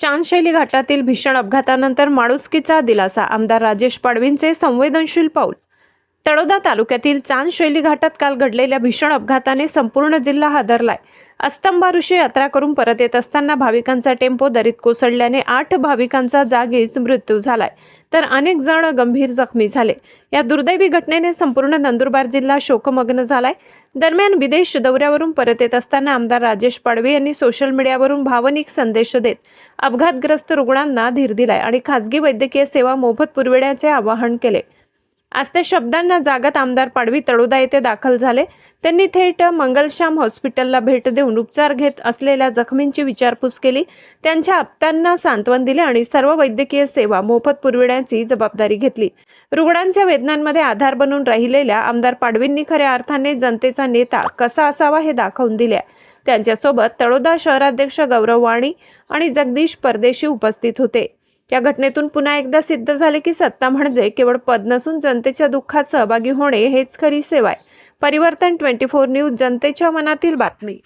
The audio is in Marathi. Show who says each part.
Speaker 1: चांदशैली घाटातील भीषण अपघातानंतर माणुसकीचा दिलासा. आमदार राजेश पाडवींचे संवेदनशील पाऊल तळोदा तालुक्यातील चांद शैली घाटात काल घडलेल्या भीषण अपघाताने संपूर्ण जिल्हा हादरलाय. अस्तंबाऋषी यात्रा करून परत येत असताना भाविकांचा टेम्पो दरीत कोसळल्याने आठ भाविकांचा जागीच मृत्यू झालाय. तर अनेक जण गंभीर जखमी झाले. या दुर्दैवी घटनेने संपूर्ण नंदुरबार जिल्हा शोकमग्न झालाय. दरम्यान विदेश दौऱ्यावरून परत येत असताना आमदार राजेश पाडवे यांनी सोशल मीडियावरून भावनिक संदेश देत अपघातग्रस्त रुग्णांना धीर दिलाय आणि खासगी वैद्यकीय सेवा मोफत पुरविण्याचे आवाहन केले. आज त्या शब्दांना जागत आमदार पाडवी तळोदा येथे दाखल झाले. त्यांनी थेट मंगलश्याम हॉस्पिटलला भेट देऊन उपचार घेत असलेल्या जखमींची विचारपूस केली. त्यांच्या आप्तांना सांत्वन दिले आणि सर्व वैद्यकीय सेवा मोफत पुरविण्याची जबाबदारी घेतली. रुग्णांच्या वेदनांमध्ये आधार बनून राहिलेल्या आमदार पाडवींनी खऱ्या अर्थाने जनतेचा नेता कसा असावा हे दाखवून दिले. त्यांच्यासोबत तळोदा शहराध्यक्ष गौरव वाणी आणि जगदीश परदेशी उपस्थित होते. या घटनेतून पुन्हा एकदा सिद्ध झाले की सत्ता म्हणजे केवळ पद नसून जनतेच्या दुःखात सहभागी होणे हेच खरी सेवा आहे. परिवर्तन ट्वेंटी फोर न्यूज जनतेच्या मनातील बातमी.